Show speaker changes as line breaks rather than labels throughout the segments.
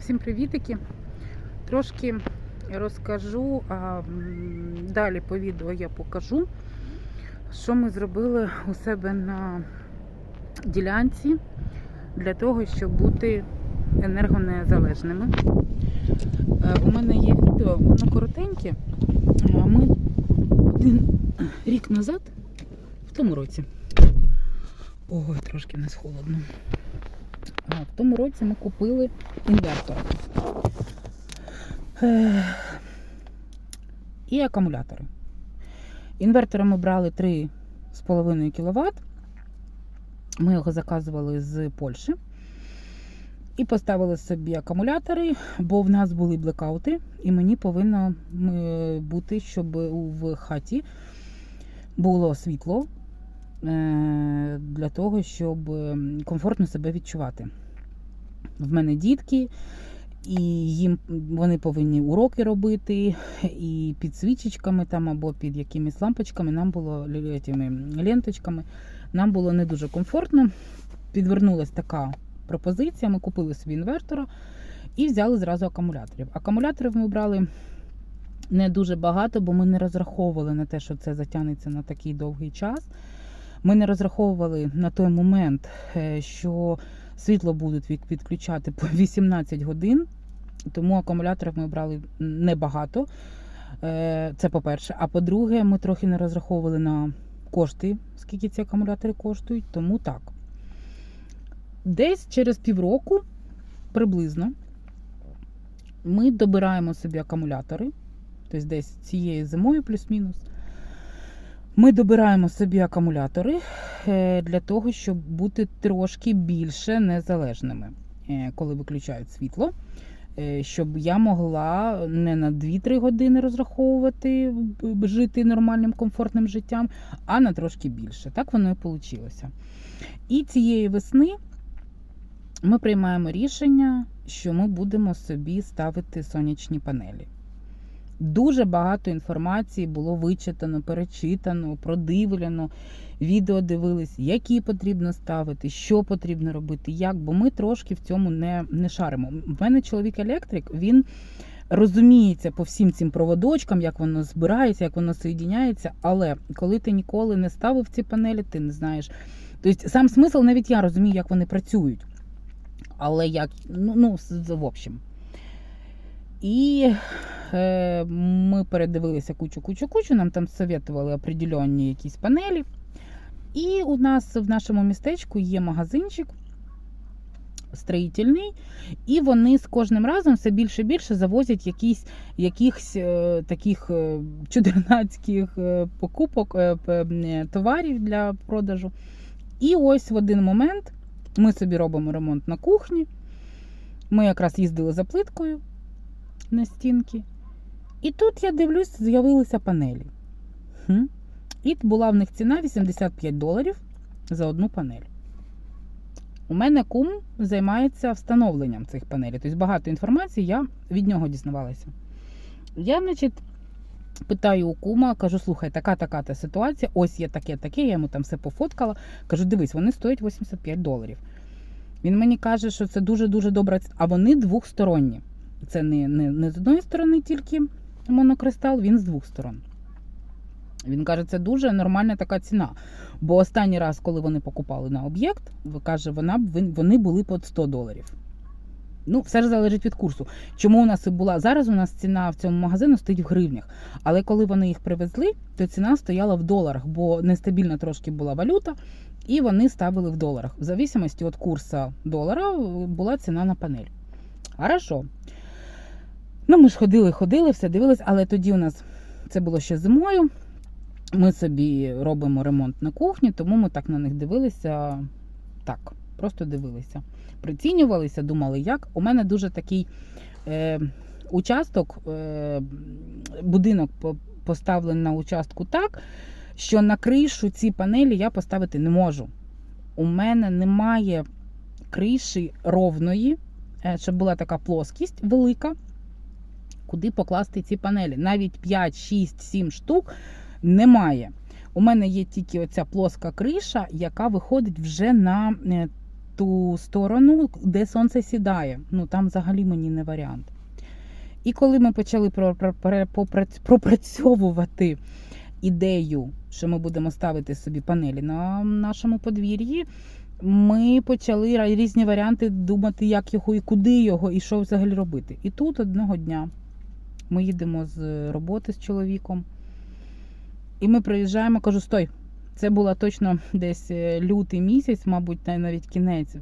Всім привітики! Трошки розкажу, а далі по відео я покажу, що ми зробили у себе на ділянці для того, щоб бути енергонезалежними. Е, У мене є відео, воно коротеньке. Ми один рік назад, в тому році. Ой, трошки в нас холодно. В тому році ми купили інвертор. І акумулятори. Інвертора ми брали 3,5 кВт. Ми його заказували з Польщі. І поставили собі акумулятори, бо в нас були блекаути, і мені повинно е, бути, щоб в хаті було світло для того, щоб ем, комфортно себе відчувати. В мене дітки, і їм вони повинні уроки робити, і під свічечками там або під якимись лампочками нам було ленточками. Нам було не дуже комфортно. Підвернулася така пропозиція. Ми купили собі інвертора і взяли зразу акумуляторів. Акумуляторів ми брали не дуже багато, бо ми не розраховували на те, що це затягнеться на такий довгий час. Ми не розраховували на той момент, е, що світло будуть відключати по 18 годин, тому акумуляторів ми брали небагато. Е, Це по-перше. А по-друге, ми трохи не розраховували на кошти, скільки ці акумулятори коштують, тому так. Десь через півроку приблизно ми добираємо собі акумулятори, тобто десь цією зимою плюс-мінус. Ми добираємо собі акумулятори е, для того, щоб бути трошки більше незалежними, е, коли виключають світло. Е, Щоб я могла не на 2-3 години розраховувати, жити нормальним комфортним життям, а на трошки більше. Так воно і вийшло. І цієї весни ми приймаємо рішення, що ми будемо собі ставити сонячні панелі. Дуже багато інформації було вичитано, перечитано, продивлено. Відео дивились, які потрібно ставити, що потрібно робити, як, бо ми трошки в цьому не, не шаримо. У мене чоловік електрик, він розуміється по всім цим проводочкам, як воно збирається, як воно соєдиняється, але коли ти ніколи не ставив ці панелі, ти не знаєш. Тобто сам смисл, навіть я розумію, як вони працюють. Але як, ну, ну в общем. І е, ми передивилися кучу, кучу, кучу. Нам там советували определенні якісь панелі. І у нас в нашому містечку є магазинчик строїтельний, і вони з кожним разом все більше і більше завозять якісь, якихось е, таких е, чудернацьких е, покупок е, е, товарів для продажу. І ось в один момент ми собі робимо ремонт на кухні. Ми якраз їздили за плиткою на стінки. І тут я дивлюсь, з'явилися панелі. Хм. І була в них ціна 85 доларів за одну панель. У мене кум займається встановленням цих панелей. Тобто багато інформації я від нього дізнавалася. Я, значить, питаю у кума, кажу: слухай, така така та ситуація, ось є таке, таке, я йому там все пофоткала. Кажу, дивись, вони стоять 85 доларів. Він мені каже, що це дуже-дуже ціна, а вони двохсторонні. Це не, не, не з одної сторони тільки монокристал, він з двох сторон. Він каже, це дуже нормальна така ціна. Бо останній раз, коли вони покупали на об'єкт, каже, вона вони були під 100 доларів. Ну, все ж залежить від курсу. Чому у нас і була зараз? У нас ціна в цьому магазину стоїть в гривнях. Але коли вони їх привезли, то ціна стояла в доларах, бо нестабільна трошки була валюта, і вони ставили в доларах. В зависимості від курсу долара е, була ціна на панель. Хорошо. Ну, ми ж ходили, ходили, все дивились, але тоді у нас це було ще зимою. Ми собі робимо ремонт на кухні, тому ми так на них дивилися. Так, просто дивилися. Прицінювалися, думали, як. У мене дуже такий е, участок, е, будинок поставлений на участку так, що на кришу ці панелі я поставити не можу. У мене немає криші ровної, е, щоб була така плоскість велика, куди покласти ці панелі. Навіть 5, 6, 7 штук немає. У мене є тільки оця плоска криша, яка виходить вже на е, ту сторону, де сонце сідає. Ну там взагалі мені не варіант. І коли ми почали пропрацьовувати ідею, що ми будемо ставити собі панелі на нашому подвір'ї, ми почали різні варіанти думати, як його і куди його, і що взагалі робити. І тут одного дня ми їдемо з роботи з чоловіком, і ми приїжджаємо, кажу, стой. Це було точно десь е, лютий місяць, мабуть, навіть кінець,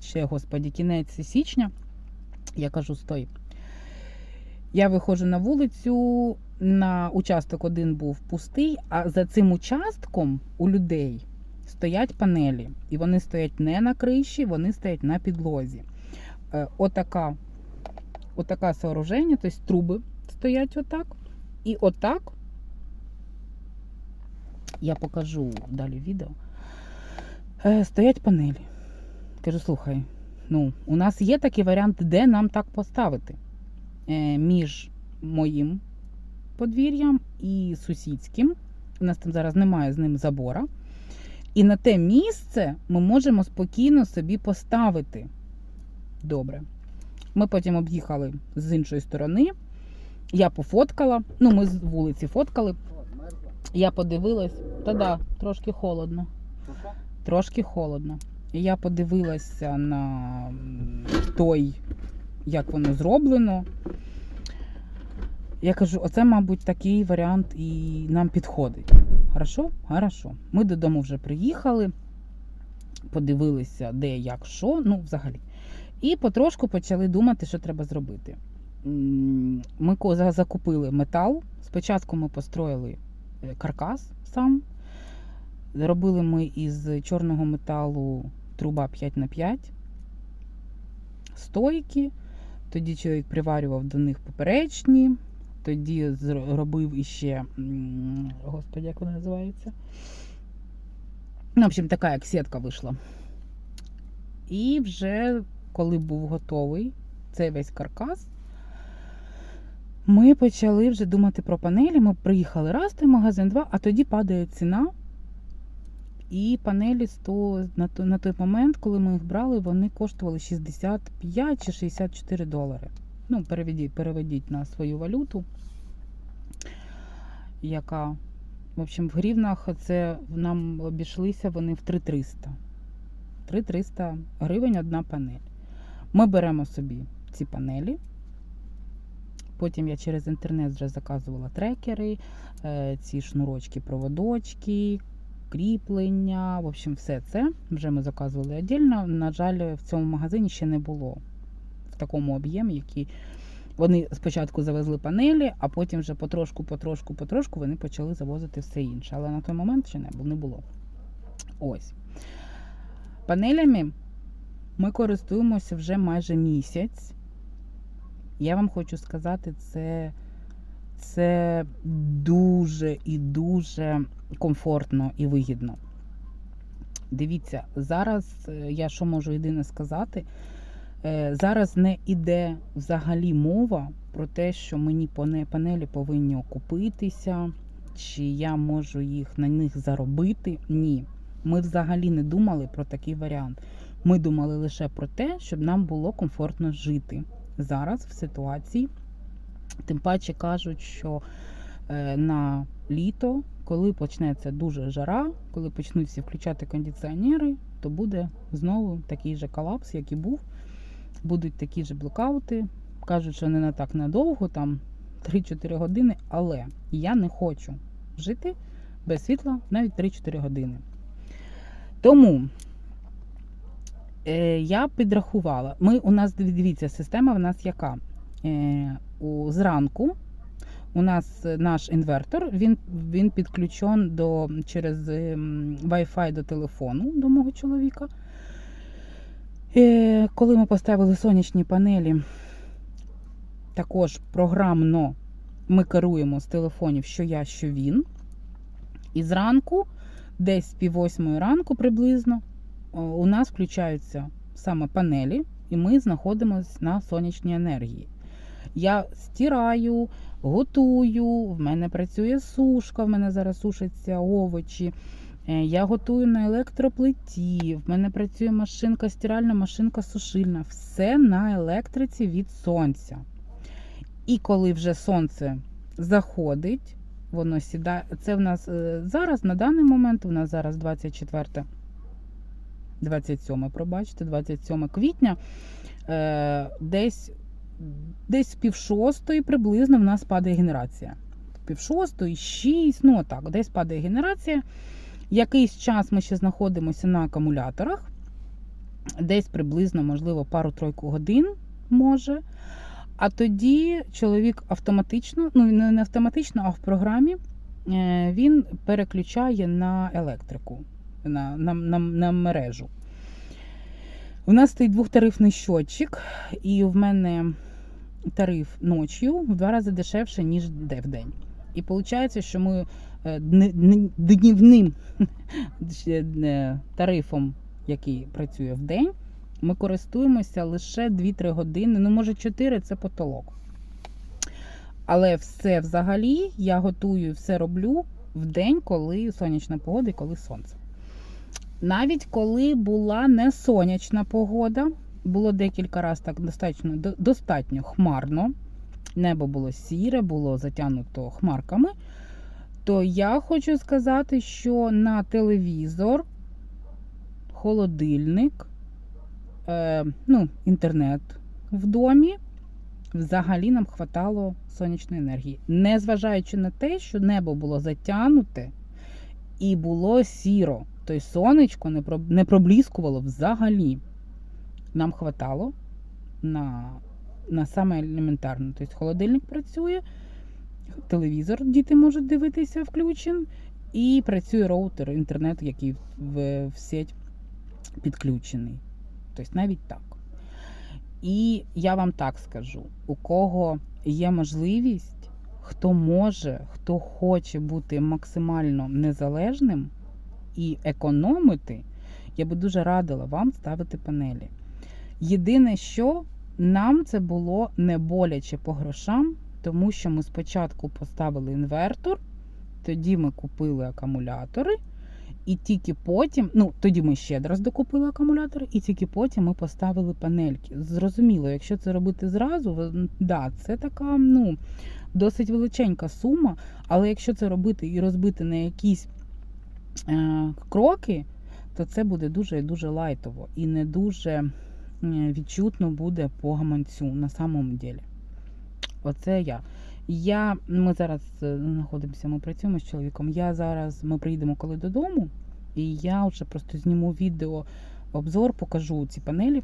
ще, господі, кінець січня. Я кажу, стой. Я виходжу на вулицю, на участок один був пустий, а за цим участком у людей стоять панелі. І вони стоять не на криші, вони стоять на підлозі. Е, Отака, отака сооруження, тобто труби стоять отак. І отак я покажу далі відео. Е, Стоять панелі. Кажу, слухай, ну, у нас є такий варіант, де нам так поставити е, між моїм подвір'ям і сусідським. У нас там зараз немає з ним забора. І на те місце ми можемо спокійно собі поставити. Добре. Ми потім об'їхали з іншої сторони. Я пофоткала. Ну, ми з вулиці фоткали. Я подивилась, та да, трошки холодно. Трошки холодно. Я подивилася на той, як воно зроблено. Я кажу, оце, мабуть, такий варіант і нам підходить. Хорошо? Хорошо. Ми додому вже приїхали, подивилися, де, як, що, ну, взагалі. І потрошку почали думати, що треба зробити. Ми закупили метал. Спочатку ми построїли е, каркас сам. Зробили ми із чорного металу труба 5х5, стойки. Тоді чоловік приварював до них поперечні, тоді зро- робив іще, господи, як вона називається? Ну, в общем, така як сітка вийшла. І вже коли був готовий цей весь каркас, ми почали вже думати про панелі. Ми приїхали раз той магазин, два, а тоді падає ціна. І панелі 100, на, той, на той момент, коли ми їх брали, вони коштували 65 чи 64 долари. Ну, переведіть, переведіть на свою валюту, яка, в общем, в гривнах це нам обійшлися вони в 3300. 3300 гривень одна панель. Ми беремо собі ці панелі. Потім я через інтернет вже заказувала трекери, е, ці шнурочки, проводочки, кріплення. В общем, все це вже ми заказували віддільно. На жаль, в цьому магазині ще не було в такому об'ємі, який вони спочатку завезли панелі, а потім вже потрошку, потрошку, потрошку вони почали завозити все інше. Але на той момент ще не було. Ось. Панелями ми користуємося вже майже місяць. Я вам хочу сказати, це, це дуже і дуже комфортно і вигідно. Дивіться, зараз е, я що можу єдине сказати, е, зараз не іде взагалі мова про те, що мені панелі повинні окупитися, чи я можу їх на них заробити. Ні. Ми взагалі не думали про такий варіант. Ми думали лише про те, щоб нам було комфортно жити зараз в ситуації. Тим паче кажуть, що е, на літо, коли почнеться дуже жара, коли почнуть всі включати кондиціонери, то буде знову такий же колапс, як і був. Будуть такі ж блокаути. Кажуть, що не на так надовго, там 3-4 години, але я не хочу жити без світла навіть 3-4 години. Тому я підрахувала. Ми, у нас, дивіться, система в нас яка? Е, у, зранку у нас е, наш інвертор, він, він підключен до, через ем, Wi-Fi до телефону до мого чоловіка. Е, коли ми поставили сонячні панелі, також програмно ми керуємо з телефонів, що я, що він. І зранку, десь пів восьмої ранку приблизно, у нас включаються саме панелі, і ми знаходимося на сонячній енергії. Я стираю, готую, в мене працює сушка, в мене зараз сушаться овочі. Е, Я готую на електроплиті. В мене працює машинка стиральна, машинка сушильна. Все на електриці від сонця. І коли вже сонце заходить, воно сідає. Це в нас е, зараз, на даний момент, у нас зараз 24, 27, пробачте, 27 квітня. Е, Десь, десь пів шостої приблизно в нас падає генерація. Пів шостої, шість, ну так, десь падає генерація. Якийсь час ми ще знаходимося на акумуляторах, десь приблизно, можливо, пару-тройку годин може. А тоді чоловік автоматично, ну не не автоматично, а в програмі е, він переключає на електрику, на, на, на, на мережу. У нас стоїть двохтарифний щотчик, і в мене тариф ночі в два рази дешевше, ніж де в день. І виходить, що ми е, днівним е, тарифом, який працює в день, ми користуємося лише 2-3 години, ну може 4 це потолок. Але все взагалі я готую, все роблю в день, коли сонячна погода і коли сонце. Навіть коли була не сонячна погода, було декілька разів так достатньо, достатньо хмарно, небо було сіре, було затягнуто хмарками, то я хочу сказати, що на телевізор, холодильник, е, ну, інтернет в домі взагалі нам хватало сонячної енергії. Незважаючи на те, що небо було затягнуте і було сіро, тобто сонечко не, про- не пробліскувало взагалі. Нам хватало на, на саме елементарне. Тобто холодильник працює, телевізор діти можуть дивитися включен, і працює роутер, інтернет, який в, в сеть підключений. Тобто навіть так. І я вам так скажу: у кого є можливість, хто може, хто хоче бути максимально незалежним і економити, я би дуже радила вам ставити панелі. Єдине, що нам це було не боляче по грошам, тому що ми спочатку поставили інвертор, тоді ми купили акумулятори, і тільки потім, ну тоді ми ще раз докупили акумулятори, і тільки потім ми поставили панельки. Зрозуміло, якщо це робити зразу, да, це така ну, досить величенька сума. Але якщо це робити і розбити на якісь кроки, то це буде дуже і дуже лайтово і не дуже е, відчутно буде по гаманцю на самому ділі. Оце я. Я, ми зараз е, знаходимося, ми працюємо з чоловіком. Я зараз, ми приїдемо коли додому, і я вже просто зніму відео, обзор, покажу ці панелі.